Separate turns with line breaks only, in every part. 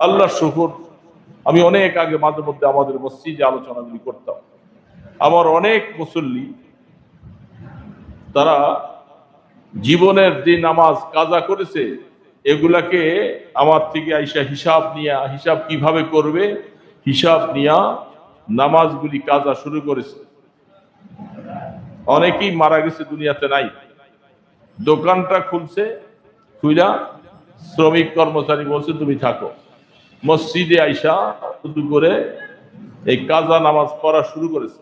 আল্লাহ শুকুর। আমি অনেক আগে মাঝে মধ্যে আমাদের মসজিদে আলোচনাগুলি করতাম। আমার অনেক মুসল্লি, তারা জীবনের যে নামাজ কাজা করেছে, এগুলাকে আমার থেকে আইসা হিসাব নিয়া, হিসাব কীভাবে করবে? হিসাব নিয়া নামাজগুলি কাজা শুরু করেছে। অনেকেই মারা গেছে দুনিয়াতে নাই। দোকানটা খুলছে, খুইলা শ্রমিক কর্মচারী বলছে, তুমি থাকো। মসজিদে আইসা শুরু করে এই কাজা নামাজ পড়া শুরু করেছে।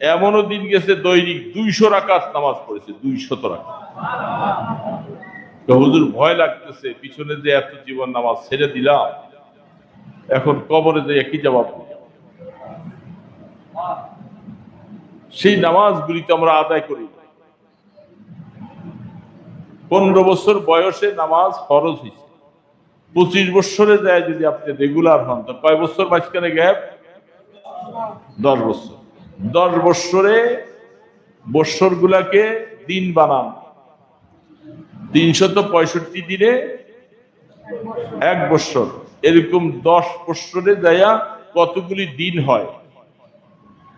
এমনও দিন গেছে দৈনিক দুইশো রাকাত নামাজ পড়েছে, দুইশত রাকাত। হুজুর ভয় লাগতেছে, পিছনে যে এত জীবন নামাজ ছেড়ে দিলাম, এখন কবরে যে একই জবাব। সেই নামাজগুলি তো আমরা আদায় করি। পনেরো বছর বয়সে নামাজ ফরজ হয়েছে। পঁচিশ বছরে যায় যদি আপনি রেগুলার হন, তো কয় বছর মাঝখানে গ্যাপ? দশ বছর। দশ বছরে বৎসর গুলাকে দিন বানান। তিনশত পঁয়ষট্টি দিনে এক বৎসর। এরকম দশ বৎসরে যাইয়া কতগুলি দিন হয়?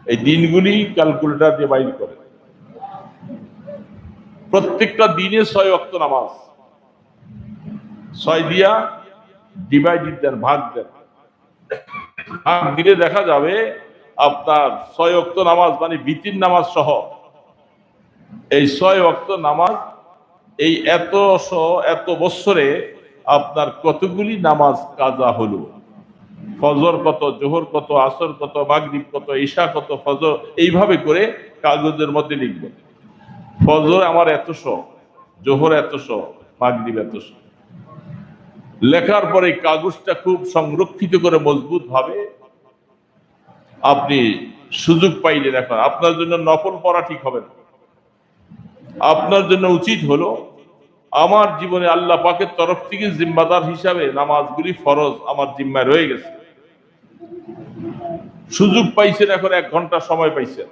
এই দিনগুলি ক্যালকুলেটর দিয়ে বাইর করে। প্রত্যেকটা দিনে ছয় অক্ত নামাজ। ছয় দিয়া ডিভাইডেড দেন ভাগ দেন ভাগ দিলে দেখা যাবে আপনার ছয় অক্ত নামাজ মানে বিতির নামাজ সহ। এই ছয় অক্ত নামাজ, এই এত শ- এত বছরে আপনার কতগুলি নামাজ কাজা হলো? ফজর কত, জোহর কত, আসর কত, মাগরিব কত, ঈশা কত, ফজর, এইভাবে করে কাগজের মধ্যে লিখবেন ফজর আমার এত এতশ জোহর এতশ মাগরিব এতশ লেখার পরে কাগজটা খুব সংরক্ষিত করে মজবুত ভাবে আপনি সুযোগ পাইলেন এখন আপনার জন্য নফল পড়া ঠিক হবে না। আপনার জন্য উচিত হলো, আমার জীবনে আল্লাহ পাকের তরফ থেকে জিম্মাদার হিসাবে নামাজগুলি ফরজ আমার জিম্মায় রয়ে গেছে। সুযোগ পাইছেন এখন এক ঘণ্টা সময় পাইছেন।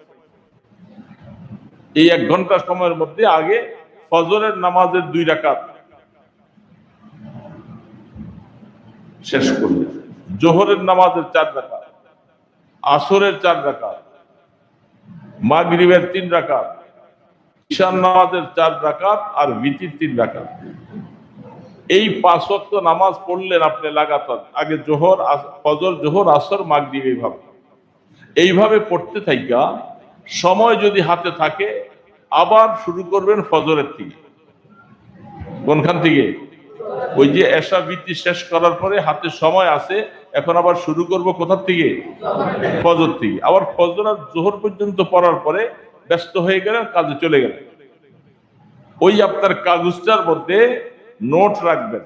এই এক ঘণ্টা সময়ের মধ্যে আগে ফজরের নামাজের দুই রাকাত শেষ করলেন জোহরের নামাজের চার রাকাত, আসরের চার রাকাত, মাগরিবের তিন রাকাত ঈশান নামাজের চার রাকাত আর বিতির তিন রাকাত। এই পাঁচ ওয়াক্ত নামাজ পড়লেন আপনি লাগাতার। আগে জোহর ফজর, জোহর, আসর, মাগরিব এইভাবে। এইভাবে পড়তে থাকা সময় যদি হাতে থাকে, আবার শুরু করবেন ফজরের থেকে কোনখান থেকে? ওই যে এসা বৃত্তি শেষ করার পরে হাতে সময় আছে, এখন আবার শুরু করব কোথার থেকে? ফজর থেকে। আবার ফজর আর জোহর পর্যন্ত পড়ার পরে ব্যস্ত হয়ে গেলেন, কাজে চলে গেলেন। ওই আপনার কাগজটার মধ্যে নোট রাখবেন।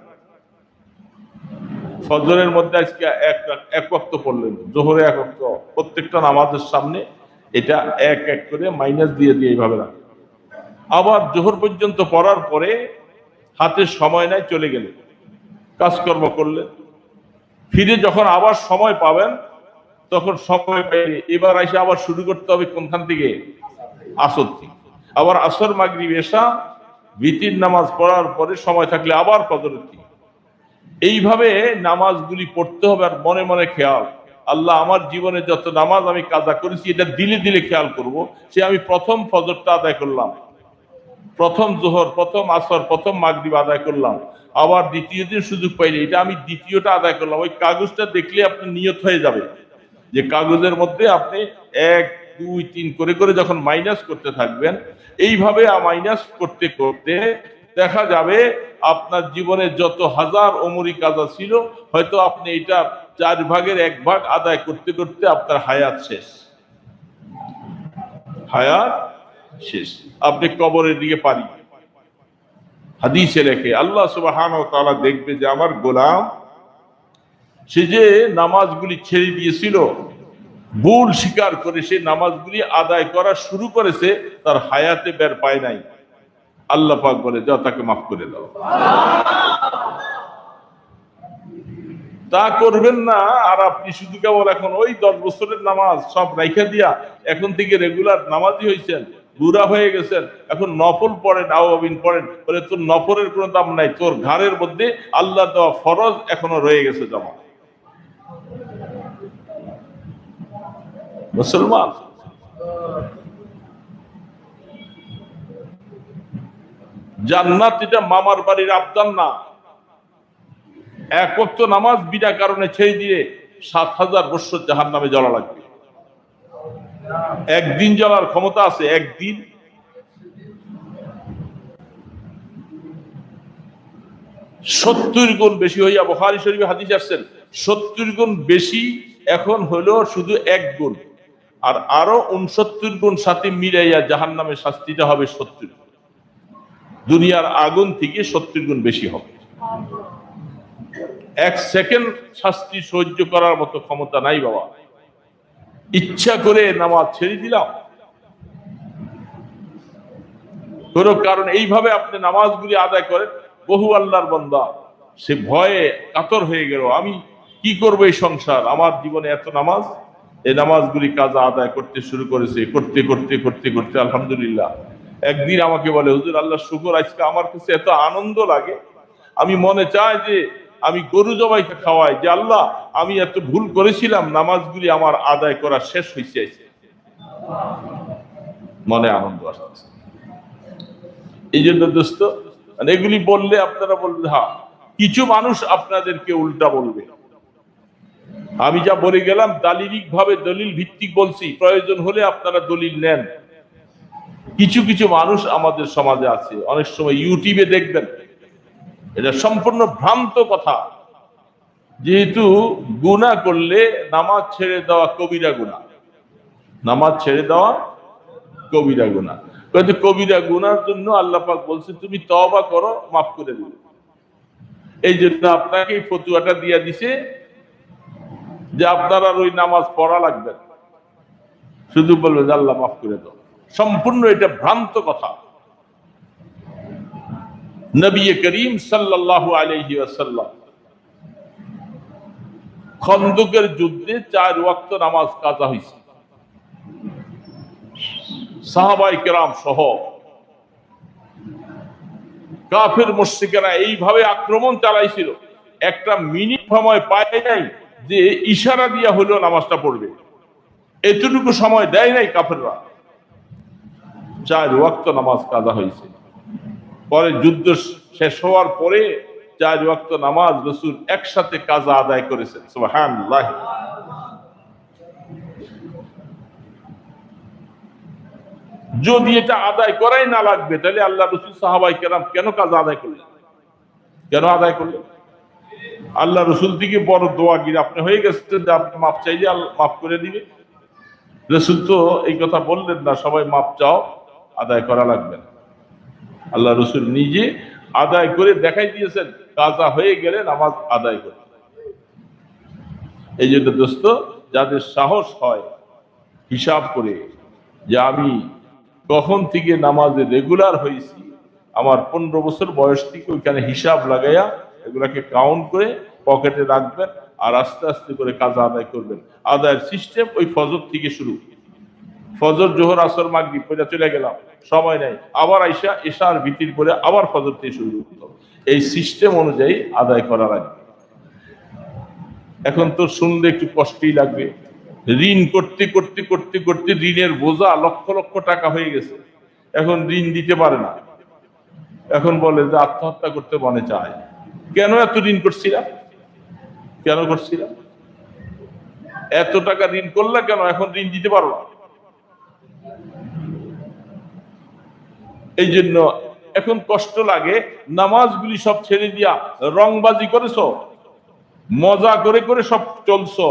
ফজরের মধ্যে আজকে এক ওয়াক্ত পড়লেন, জোহরে এক ওয়াক্ত, প্রত্যেকটা নামাজের সামনে এটা এক এক করে মাইনাস দিয়ে দিয়ে এইভাবে রাখবেন। আবার জোহর পর্যন্ত পড়ার পরে হাতে সময় নাই, চলে গেলেন কাজকর্ম করলেন ফিরে যখন আবার সময় পাবেন, তখন সময় পেয়ে এবার এসে আবার শুরু করতে হবে কোনখান থেকে? আসর থেকে। আবার আসর, মাগরিব এসা ভিতির নামাজ পড়ার পরে সময় থাকলে আবার ফজরের থেকে এইভাবে নামাজগুলি পড়তে হবে আর মনে মনে খেয়াল। আল্লাহ আমার জীবনে যত নামাজ আমি কাজা করেছি, এটা দিলে দিলে খেয়াল করব। সে আমি প্রথম ফজরটা আদায় করলাম। প্রথম জোহর, প্রথম আসর, প্রথম মাগরিব আদায় করলাম। আবার দ্বিতীয় দিন সুযোগ পাইলে এটা আমি দ্বিতীয়টা আদায় করলাম। ওই কাগজটা দেখলে আপনি নিয়ত হয়ে যাবে যে কাগজের মধ্যে আপনি এক, দুই, তিন করে করে যখন মাইনাস করতে থাকবেন, এইভাবে মাইনাস করতে করতে দেখা যাবে আপনার জীবনে যত হাজার অমরি কাজা ছিল হয়তো আপনি এটা চার ভাগের এক ভাগ আদায় করতে করতে আপনার হায়াত শেষ। হায়াত শেষ। আপনি কবরের দিকে পারি। হাদিসে রেখে আল্লাহ সুবাহান তাআলা দেখবে যে আমার গোলাম, সে যে নামাজগুলি ছেড়ে দিয়েছিল, ভুল স্বীকার করে সে নামাজগুলি আদায় করা শুরু করেছে, তার হায়াতে বের পায় নাই। আল্লাহ পাক বলে, যাও তাকে মাফ করে দাও। তা করবেন না, আর আপনি শুধু কেবল এখন ওই দশ বছরের নামাজ সব রাইখা দিয়া এখন থেকে রেগুলার নামাজই হয়েছেন বুড়া হয়ে গেছেন এখন নফল পড়েন, আওয়াবিন পড়েন, বলে তোর নফরের কোনো দাম নাই, তোর ঘাড়ের মধ্যে আল্লাহ দেওয়া ফরজ এখনও রয়ে গেছে জমা। মুসলমান? জান্নাত এটা মামার বাড়ির আবদান না। এক নামাজ বিনা কারণে ছেড়ে দিয়ে সাত হাজার বৎসর জাহান নামে জ্বলা লাগবে। একদিন জ্বলার ক্ষমতা আছে, একদিন। সত্তর গুণ বেশি হইয়া বখারি শরীফে হাদিস আসছেন, সত্তর গুণ বেশি এখন হলো শুধু এক গুণ। আর আরও উনসত্তর গুণ সাথে মিলাইয়া জাহান নামে শাস্তিটা হবে সত্তর দুনিয়ার আগুন থেকে সত্তর গুণ বেশি হবে। এক সেকেন্ড শাস্তি সহ্য করার মতো ক্ষমতা নাই বাবা। ইচ্ছা করে নামাজ ছেড়ে দিলাম। কোন কারণ এইভাবে আপনি নামাজগুলি আদায় করেন, বহু আল্লাহর বন্দা, সে ভয়ে কাতর হয়ে গেল। আমি কি করব এই সংসার? আমার জীবনে এত নামাজ? এই নামাজগুলি কাজা আদায় করতে শুরু করেছে। করতে করতে করতে করতে আলহামদুলিল্লাহ। একদিন আমাকে বলে, হুজুর আল্লাহ শুকর, আজকে আমার কাছে এত আনন্দ লাগে। আমি মনে চাই যে আমি গরু জবাইকে খাওয়াই, যে আল্লাহ, আমি এত ভুল করেছিলাম, নামাজগুলি আমার আদায় করা শেষ হয়েছে মনে আনন্দ আসতেছে। এই জন্য দোস্ত মানে এগুলি বললে আপনারা বলবেন হ্যাঁ কিছু মানুষ আপনাদেরকে উল্টা বলবে। আমি যা বলে গেলাম দালিলিক ভাবে দলিল ভিত্তিক বলছি, প্রয়োজন হলে আপনারা দলিল নেন। কিছু কিছু মানুষ আমাদের সমাজে আছে। অনেক সময় ইউটিউবে দেখবেন এটা সম্পূর্ণ ভ্রান্ত কথা। যেহেতু গুণা করলে নামাজ ছেড়ে দেওয়া কবিরা গুণা। নামাজ ছেড়ে দেওয়া কবিরা গুণা। কিন্তু কবিরা গুনার জন্য আল্লাহ পাক বলছে, তুমি তওবা করো, মাফ করে দিবে। এই জন্য আপনাকে ফতুয়াটা দিয়া দিছে যে আপনার আর ওই নামাজ পড়া লাগবে শুধু বলবে আল্লাহ মাফ করে দাও। সম্পূর্ণ এটা ভ্রান্ত কথা। নবী করিম সাল্লাল্লাহু আলাইহি ওয়াসাল্লাম খন্দকের যুদ্ধে চার ওয়াক্ত নামাজ কাজা হয়েছে সাহাবাই কেরাম সহ কাফের মুশরিকেরা এইভাবে আক্রমণ চালাইছিল। একটা মিনিট সময় পায় নাই যে ইশারা দিয়া হলেও নামাজটা পড়বে। এতটুকু সময় দেয় নাই কাফেররা। চার ওয়াক্ত নামাজ কাজা হয়েছে পরে যুদ্ধ শেষ হওয়ার পরে চার ওয়াক্ত নামাজ রসুল একসাথে কাজা আদায় করেছেন। সুবহানাল্লাহ। যদি এটা আদায় করাই না লাগবে, তাহলে আল্লাহ রসুল সাহাবাই কেরাম কেন কাজ আদায় করলেন? কেন আদায় করলেন? আল্লাহ রসুল থেকে বড় দোয়াগির আপনি হয়ে গেছেন, যে আপনি মাপ চাইলে মাফ করে দিবে। রসুল তো এই কথা বললেন না, সবাই মাপ চাও, আদায় করা লাগবে না। আল্লাহ রসুল নিজে আদায় করে দেখাই দিয়েছেন কাজা হয়ে গেলে নামাজ আদায় করে এই জন্য দোস্ত, যাদের সাহস হয় হিসাব করে যে আমি কখন থেকে নামাজে রেগুলার হয়েছি, আমার পনেরো বছর বয়স থেকে ওইখানে হিসাব লাগাইয়া এগুলাকে কাউন্ট করে পকেটে রাখবেন আর আস্তে আস্তে করে কাজ আদায় করবেন। আদায়ের সিস্টেম ওই ফজর থেকে শুরু। ফজর, জোহর, আসর মাগরি পয়লা চলে গেলাম। সময় নেই। আবার আইসা এশার ভিতির করে আবার ফজর থেকে শুরু করতে এই সিস্টেম অনুযায়ী আদায় করা লাগবে। এখন তো শুনলে একটু কষ্টই লাগবে। ঋণ করতে করতে করতে করতে ঋণের বোঝা লক্ষ লক্ষ টাকা হয়ে গেছে। এখন ঋণ দিতে পারে না। এখন বলে যে আত্মহত্যা করতে মনে চায়। কেন এত ঋণ করছিলাম কেন করছিলাম এত টাকা ঋণ করলে কেন? এখন ঋণ দিতে পারো না। এই জন্য এখন কষ্ট লাগে, নামাজগুলি সব ছেড়ে দিয়া রংবাজি করেছ? মজা করে করে সব চলছো,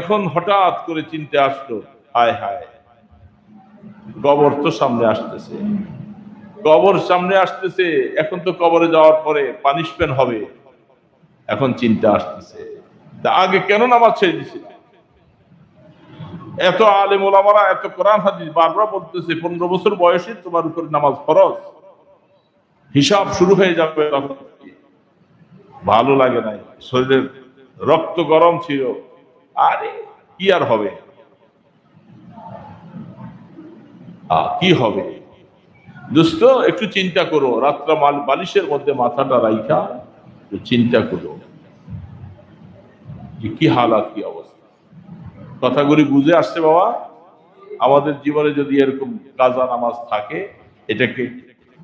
এখন হঠাৎ করে চিনতে আসলো, হায় হায়, কবর তো সামনে আসতেছে। কবর সামনে আসতেছে, এখন তো কবরে যাওয়ার পরে পানিশমেন্ট হবে, এখন চিন্তা আসতেছে। তা আগে কেন নামাজ ছেড়ে দিছিল? এত আলেম ওলামারা, এত কোরআন হাদিস বারবার বলতেছে, পনেরো বছর বয়সে তোমার উপর নামাজ ফরজ। হিসাব শুরু হয়ে যাবে ভালো লাগে নাই। শরীরের রক্ত গরম ছিল। আরে, কি আর হবে? কি হবে? দোস্ত, একটু চিন্তা করো। রাত্রা মাল, বালিশের মধ্যে মাথাটা রাইখা চিন্তা করো। কি হালাত, কি অবস্থা? কথাগুলি বুঝে আসছে বাবা। আমাদের জীবনে যদি এরকম কাজা নামাজ থাকে, এটাকে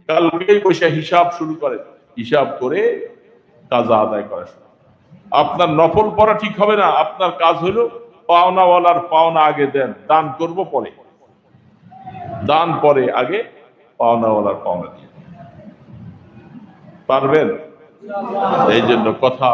কালকেই বসে হিসাব শুরু করে, হিসাব করে কাজা আদায় করা শুরু আপনার নফল পড়া ঠিক হবে না, আপনার কাজ হলো পাওনাওয়ালার পাওনা আগে দেন, দান করব পরে। দান পরে আগে পাওনাওয়ালার পাওনা দিয়ে পারবেন? এই জন্য কথা।